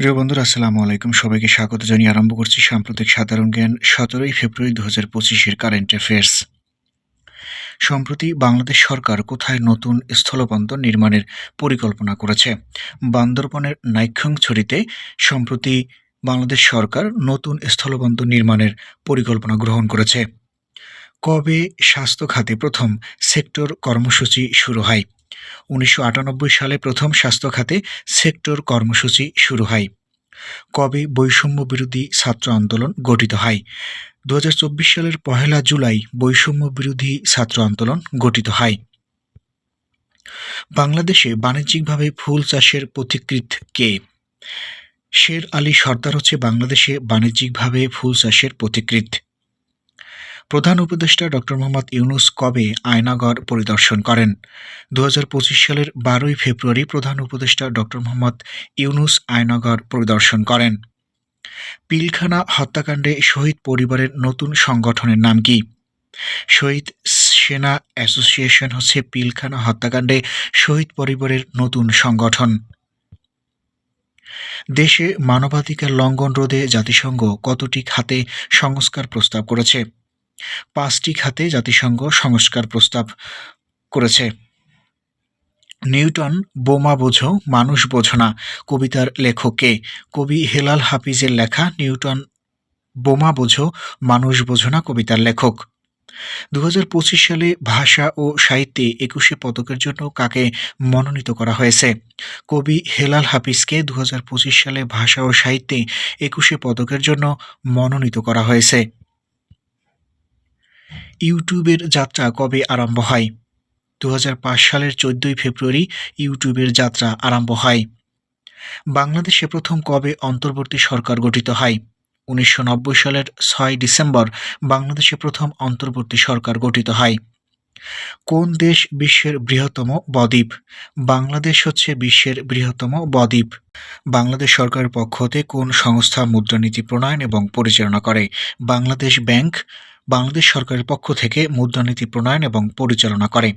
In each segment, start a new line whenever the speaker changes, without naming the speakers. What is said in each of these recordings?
প্রিয় বন্ধুরা, আসসালামু আলাইকুম। সবাইকে স্বাগত জানিয়ে আরম্ভ করছি সাম্প্রতিক সাধারণ জ্ঞান। সতেরোই ফেব্রুয়ারি দু হাজার পঁচিশের কারেন্ট অ্যাফেয়ার্স। সম্প্রতি বাংলাদেশ সরকার কোথায় নতুন স্থলবন্দর নির্মাণের পরিকল্পনা করেছে? বান্দরবনের নাইক্ষংছড়িতে সম্প্রতি বাংলাদেশ সরকার নতুন স্থলবন্দর নির্মাণের পরিকল্পনা গ্রহণ করেছে। কবে স্বাস্থ্য খাতে প্রথম সেক্টর কর্মসূচি শুরু হয়? উনিশশো আটানব্বই সালে প্রথম স্বাস্থ্য খাতে সেক্টর কর্মসূচি শুরু হয়। কবে বৈষম্য বিরোধী ছাত্র আন্দোলন গঠিত হয়? দুহাজার চব্বিশ সালের পহেলা জুলাই বৈষম্য বিরোধী ছাত্র আন্দোলন গঠিত হয়। বাংলাদেশে বাণিজ্যিকভাবে ফুল চাষের পথিকৃৎ কে? শের আলী সর্দার হচ্ছে বাংলাদেশে বাণিজ্যিকভাবে ফুল চাষের পথিকৃৎ। প্রধান উপদেষ্টা ডক্টর মোহাম্মদ ইউনুস কবে আয়নাগর পরিদর্শন করেন? দু হাজার পঁচিশ সালের বারোই ফেব্রুয়ারি প্রধান উপদেষ্টা ডক্টর মোহাম্মদ ইউনুস আয়নাগর পরিদর্শন করেন। পিলখানা হত্যাকাণ্ডে শহীদ পরিবারের নতুন সংগঠনের নাম কি? শহীদ সেনা অ্যাসোসিয়েশন হচ্ছে পিলখানা হত্যাকাণ্ডে শহীদ পরিবারের নতুন সংগঠন। দেশে মানবাধিকার লঙ্ঘন রোধে জাতিসংঘ কতটি খাতে সংস্কার প্রস্তাব করেছে? পাঁচটি খাতে জাতিসংঘ সংস্কার প্রস্তাব করেছে। নিউটন বোমা বোঝো, মানুষ বোঝো না, কবিতার লেখকে কবি হেলাল হাফিজের লেখা নিউটন বোমা বোঝো, মানুষ বোঝো না, কবিতার লেখক। দু হাজার পঁচিশ সালে ভাষা ও সাহিত্যে একুশে পদকের জন্য কাকে মনোনীত করা হয়েছে? কবি হেলাল হাফিজকে দু হাজার পঁচিশ সালে ভাষা ও সাহিত্যে একুশে পদকের জন্য মনোনীত করা হয়েছে। ইউটিউবের যাত্রা কবে আরম্ভ হয়? দু হাজার পাঁচ সালের চোদ্দই ফেব্রুয়ারি ইউটিউবের যাত্রা আরম্ভ হয়। বাংলাদেশে প্রথম কবে অন্তর্বর্তী সরকার গঠিত হয়? উনিশশো নব্বই সালের ছয় ডিসেম্বর বাংলাদেশে প্রথম অন্তর্বর্তী সরকার গঠিত হয়। কোন দেশ বিশ্বের বৃহত্তম বদ্বীপ? বাংলাদেশ হচ্ছে বিশ্বের বৃহত্তম বদ্বীপ। বাংলাদেশ সরকারের পক্ষ হতে কোন সংস্থা মুদ্রানীতি প্রণয়ন এবং পরিচালনা করে? বাংলাদেশ ব্যাংক বাংলাদেশ সরকারের পক্ষ থেকে মুদ্রানীতি প্রণয়ন এবং পরিচালনা করে।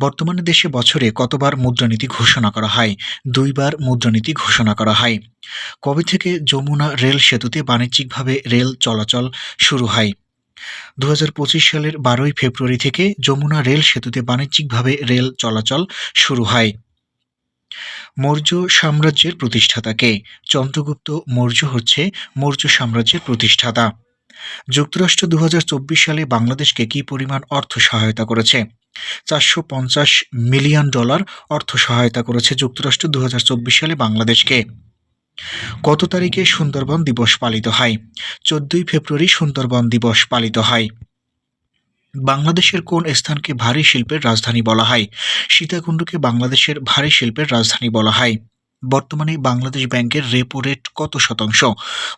বর্তমানে দেশে বছরে কতবার মুদ্রানীতি ঘোষণা করা হয়? দুইবার মুদ্রানীতি ঘোষণা করা হয়। কবে থেকে যমুনা রেল সেতুতে বাণিজ্যিকভাবে রেল চলাচল শুরু হয়? দু হাজার পঁচিশ সালের বারোই ফেব্রুয়ারি থেকে যমুনা রেল সেতুতে বাণিজ্যিকভাবে রেল চলাচল শুরু হয়। মৌর্য সাম্রাজ্যের প্রতিষ্ঠাতাকে চন্দ্রগুপ্ত মৌর্য হচ্ছে মৌর্য সাম্রাজ্যের প্রতিষ্ঠাতা। যুক্তরাষ্ট্র দু হাজার চব্বিশ সালে বাংলাদেশকে কি পরিমাণ অর্থ সহায়তা করেছে? চারশো পঞ্চাশ মিলিয়ন ডলার অর্থ সহায়তা করেছে যুক্তরাষ্ট্র দু হাজার চব্বিশ সালে বাংলাদেশকে। কত তারিখে সুন্দরবন দিবস পালিত হয়? চোদ্দই ফেব্রুয়ারি সুন্দরবন দিবস পালিত হয়। বাংলাদেশের কোন স্থানকে ভারী শিল্পের রাজধানী বলা হয়? সীতাকুণ্ডকে বাংলাদেশের ভারী শিল্পের রাজধানী বলা হয়। বর্তমানে বাংলাদেশ ব্যাংকের রেপো রেট কত শতাংশ?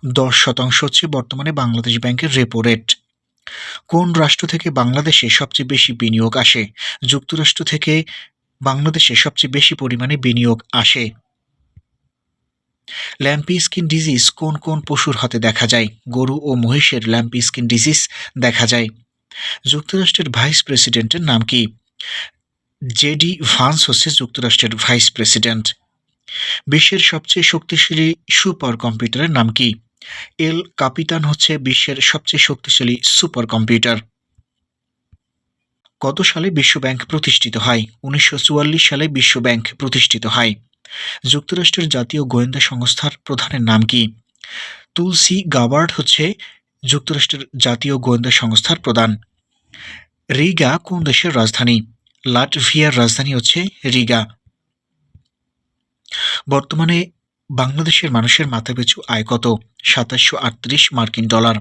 দশ শতাংশ হচ্ছে বর্তমানে বাংলাদেশ ব্যাংকের রেপো রেট কোন রাষ্ট্র থেকে বাংলাদেশে সবচেয়ে বেশি বিনিয়োগ আসে? যুক্তরাষ্ট্র থেকে বাংলাদেশে সবচেয়ে বেশি পরিমাণে বিনিয়োগ আসে। ল্যাম্পি স্কিন ডিজিজ কোন কোন পশুর হাতে দেখা যায়? গরু ও মহিষের ল্যাম্পি স্কিন ডিজিজ দেখা যায়। যুক্তরাষ্ট্রের ভাইস প্রেসিডেন্টের নাম কি? জেডি ভান্স হচ্ছে যুক্তরাষ্ট্রের ভাইস প্রেসিডেন্ট। বিশ্বের সবচেয়ে শক্তিশালী সুপার কম্পিউটারের নাম কি? এল কাপিতান হচ্ছে বিশ্বের সবচেয়ে শক্তিশালী সুপার কম্পিউটার। কত সালে বিশ্ব ব্যাংক প্রতিষ্ঠিত হয়? উনিশশো চুয়াল্লিশ সালে বিশ্ব ব্যাংক প্রতিষ্ঠিত হয়। যুক্তরাষ্ট্রের জাতীয় গোয়েন্দা সংস্থার প্রধানের নাম কি? তুলসি গাবার্ড হচ্ছে যুক্তরাষ্ট্রের জাতীয় গোয়েন্দা সংস্থার প্রধান। রিগা কোন দেশের রাজধানী? লাটভিয়ার রাজধানী হচ্ছে রিগা। বর্তমানে বাংলাদেশের মানুষের মাথাপিছু আয় কত? সাতাশশো আটত্রিশ মার্কিন ডলার।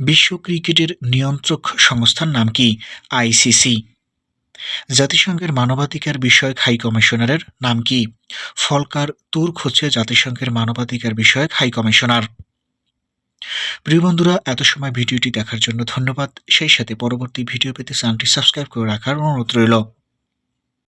বিশ্ব ক্রিকেটের নিয়ন্ত্রক সংস্থার নাম কি? আইসিসি। জাতিসংঘের মানবাধিকার বিষয়ক হাই কমিশনারের নাম কি? ফলকার তুর্ক হচ্ছে জাতিসংঘের মানবাধিকার বিষয়ক হাই কমিশনার। প্রিয় বন্ধুরা, এত সময় ভিডিওটি দেখার জন্য ধন্যবাদ। সেই সাথে পরবর্তী ভিডিও পেতে চ্যানেলটি সাবস্ক্রাইব করে রাখার অনুরোধ রইল।